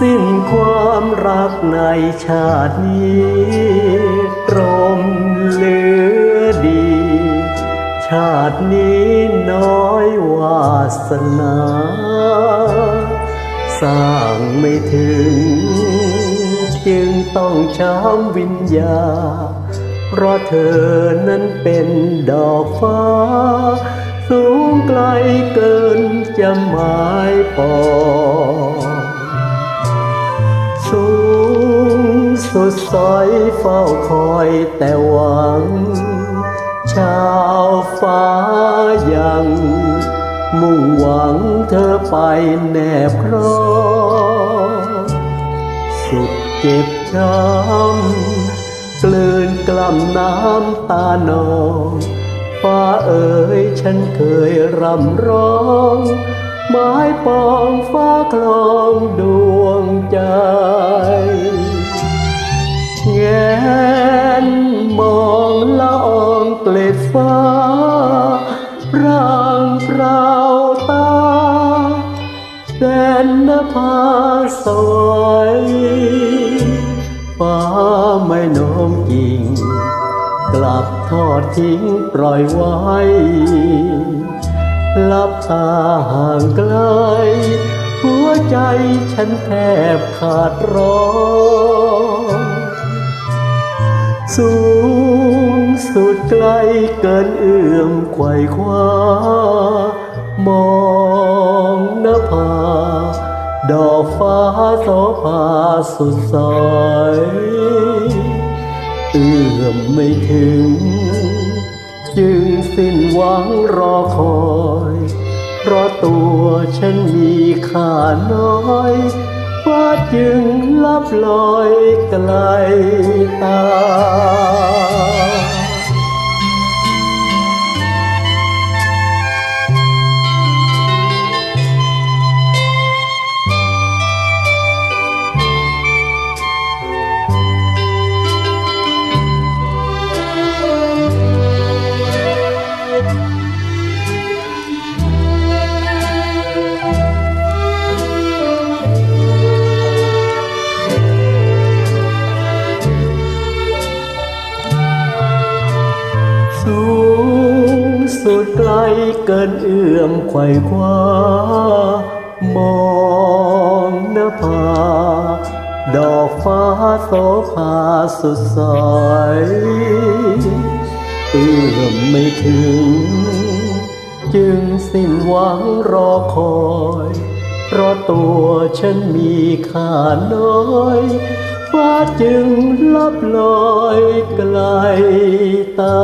สิ้นความรักในชาตินี้ตรมเหลือดี ชาตินี้น้อยวาสนา สร้างไม่ถึง จึงต้องช้ำวิญญา เพราะเธอนั้นเป็นดอกฟ้า สูงไกลเกินจะหมายปอง อยแต่หวัง ชาวฟ้ายัง มุ่งหวังเธอไปแนบครองสุดเจ็บช้ำกลืนกล่ำน้ำตานองฟ้าเอ๋ยฉันเคยรำร้องไม้ปองฟ้าคลองดวงใจ แง นมองละอองเกล็ดฟ้าร่างเปล่าตาแดนนภาสวยฟ้าไม่โน้มกิ่ง กลับทอดทิ้งปล่อยไว้ลับตาห่างไกล หัวใจฉันแทบขาดร้อง สูงสุดไกลเกินเอื้อมไขว่คว้ามองนภาดอกฟ้าโสภาสุดสอยเอื้อมไม่ถึง จึงสิ้นหวังรอคอย เพราะตัวฉันมีค่าน้อย จึงลับลอยไกลตา สุดไกลเกินเอื้อมไขว่คว้ามองนภาดอกฟ้าโสภาสุดสอยเอื้อมไม่ถึง จึงสิ้นหวังรอคอย เพราะตัวฉันมีค่าน้อยฟ้าจึงลับลอยไกลตา